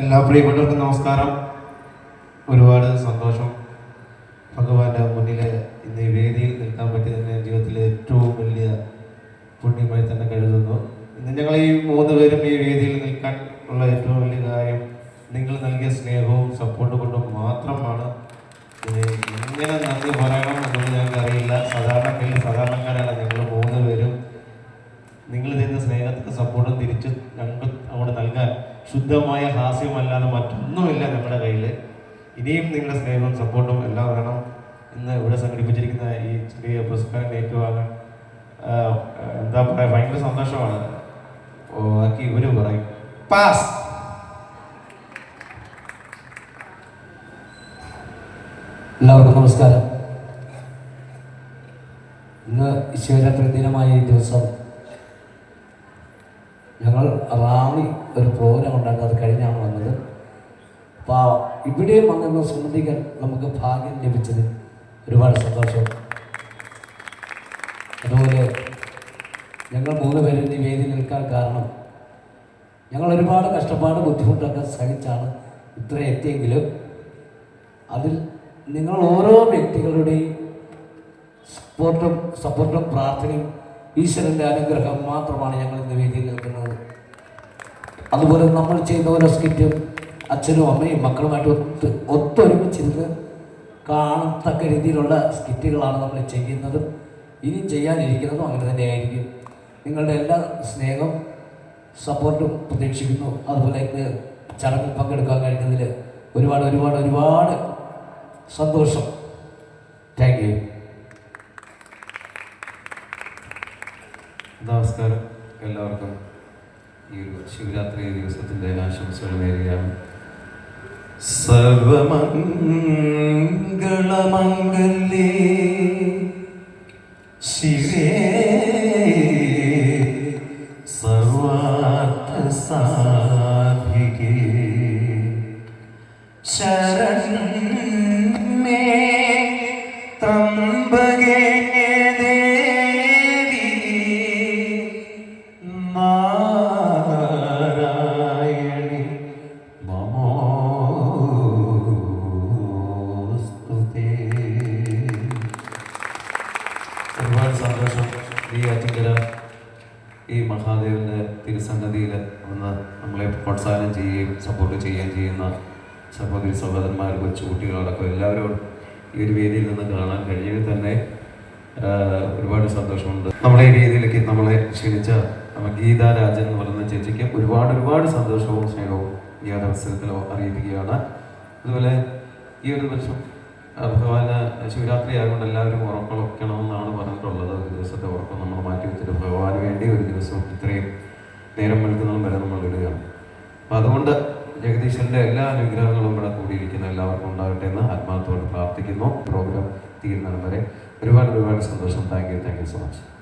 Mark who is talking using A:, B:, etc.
A: എല്ലാ പ്രിയപ്പെട്ടവർക്കും നമസ്കാരം. ഒരുപാട് സന്തോഷം. ഭഗവാന്റെ മുന്നിൽ ഇന്ന് ഈ വേദിയിൽ നിൽക്കാൻ പറ്റിയതിന് ജീവിതത്തിലെ ഏറ്റവും വലിയ പുണ്യമായി തന്നെ കരുതുന്നു. ഇന്ന് ഞങ്ങൾ ഈ മൂന്ന് പേരും ഈ വേദിയിൽ നിൽക്കാൻ ഉള്ള ഏറ്റവും വലിയ കാര്യം നിങ്ങൾ നൽകിയ സ്നേഹവും സപ്പോർട്ടും കൊണ്ടും മാത്രമാണ്. എങ്ങനെ നന്ദി പറയണം എന്നുള്ളത് ഞങ്ങൾക്ക് അറിയില്ല. സാധാരണക്കാരിൽ സാധാരണക്കാരാണ് ഞങ്ങൾ മൂന്ന് പേരും. നിങ്ങൾ ചെയ്യുന്ന സ്നേഹത്തിന് സപ്പോർട്ടും തിരിച്ച് ഞങ്ങൾക്ക് അങ്ങോട്ട് നൽകാൻ ശുദ്ധമായ ഹാസ്യമല്ലാതെ മറ്റൊന്നുമില്ല നമ്മുടെ കയ്യിൽ ഇനിയും നിങ്ങളുടെ സ്നേഹവും സപ്പോർട്ടും എല്ലാം വേണം ഇന്ന് ഇവിടെ സംഘടിപ്പിച്ചിരിക്കുന്ന ഈ ചെറിയ പുരസ്കാരം ഏറ്റുവാങ്ങാൻ എന്താ പറയുക ഭയങ്കര സന്തോഷമാണ്. ബാക്കി ഇവർ പറയും. പാസ്
B: എല്ലാവർക്കും നമസ്കാരം. ഇന്ന് ശിവരാത്രി ദിനമായ ഈ ദിവസം ഞങ്ങൾ റാണി ഒരു പ്രോഗ്രാം ഉണ്ടായിരുന്നു അത് കഴിഞ്ഞാണ് വന്നത്. അപ്പോൾ ഇവിടെ വന്നെന്ന് സംബന്ധിക്കാൻ നമുക്ക് ഭാഗ്യം ലഭിച്ചത് ഒരുപാട് സന്തോഷം. അതുപോലെ ഞങ്ങൾ മൂന്ന് പേരും ഈ വേദി നിൽക്കാൻ കാരണം ഞങ്ങൾ ഒരുപാട് കഷ്ടപ്പാട് ബുദ്ധിമുട്ടൊക്കെ സഹിച്ചാണ് ഇത്ര എത്തിയെങ്കിലും അതിൽ നിങ്ങൾ ഓരോ വ്യക്തികളുടെയും സപ്പോർട്ടും സപ്പോർട്ടും പ്രാർത്ഥനയും ഈശ്വരന്റെ അനുഗ്രഹം മാത്രമാണ് ഞങ്ങൾ ഇന്ന് വേദിയിൽ നിൽക്കുന്നത്. അതുപോലെ നമ്മൾ ചെയ്ത ഓരോ സ്കിറ്റും അച്ഛനും അമ്മയും മക്കളുമായിട്ട് ഒത്ത് ഒത്തൊരുമിച്ചിരുന്ന് കാണത്തക്ക രീതിയിലുള്ള സ്കിറ്റുകളാണ് നമ്മൾ ചെയ്യുന്നതും ഇനിയും ചെയ്യാനിരിക്കുന്നതും അങ്ങനെ തന്നെയായിരിക്കും. നിങ്ങളുടെ എല്ലാ സ്നേഹവും സപ്പോർട്ടും പ്രതീക്ഷിക്കുന്നു. അതുപോലെ ഇന്ന് ചടങ്ങിൽ പങ്കെടുക്കാൻ കഴിഞ്ഞതിൽ ഒരുപാട് ഒരുപാട് ഒരുപാട് സന്തോഷം താങ്ക് യു
C: നമസ്കാരം എല്ലാവർക്കും ഈ ഒരു ശിവരാത്രി ദിവസത്തിന്റെ ആശംസകൾ നേരുകയാണ്. സർവമംഗളമംഗല്യേ സന്തോഷം ഈ അറ്റിങ്കര ഈ മഹാദേവന്റെ തിരുസന്നതിയിൽ വന്ന് നമ്മളെ പ്രോത്സാഹനം ചെയ്യുകയും സപ്പോർട്ട് ചെയ്യുകയും ചെയ്യുന്ന സഹോദരി സഹോദരന്മാർ കൊച്ചുകുട്ടികളടക്കം എല്ലാവരോടും ഈ ഒരു വേദിയിൽ നിന്ന് കാണാൻ കഴിഞ്ഞതിൽ തന്നെ ഒരുപാട് സന്തോഷമുണ്ട്. നമ്മളെ ഈ രീതിയിലേക്ക് നമ്മളെ ക്ഷണിച്ച ഗീതാ രാജൻ എന്ന് പറയുന്ന ചേച്ചിക്ക് ഒരുപാട് ഒരുപാട് സന്തോഷവും സ്നേഹവും ഈ ഒരു അവസരത്തിൽ അറിയിക്കുകയാണ് അതുപോലെ ഈ ഒരു വർഷം ഭഗവാന് ശിവരാത്രി ആയതുകൊണ്ട് എല്ലാവരും ഉറക്കളൊക്കണമെന്നാണ് പറഞ്ഞിട്ടുള്ളത്. ഒരു ദിവസത്തെ ഉറക്കം നമ്മൾ മാറ്റി വെച്ചിട്ട് ഭഗവാന് വേണ്ടി ഒരു ദിവസം ഇത്രയും നേരം വെളുക്കുന്നതും വരെ നമ്മൾ ഇടുകയാണ് അപ്പം അതുകൊണ്ട് ജഗദീശ്വരന്റെ എല്ലാ അനുഗ്രഹങ്ങളും ഇവിടെ കൂടിയിരിക്കുന്ന എല്ലാവർക്കും ഉണ്ടാകട്ടെ എന്ന് ആത്മാർത്ഥത്തോട് പ്രാർത്ഥിക്കുന്നു. പ്രോഗ്രാം തീരുന്നതിന് വരെ ഒരുപാട് ഒരുപാട് സന്തോഷം. Thank you. Thank you so much.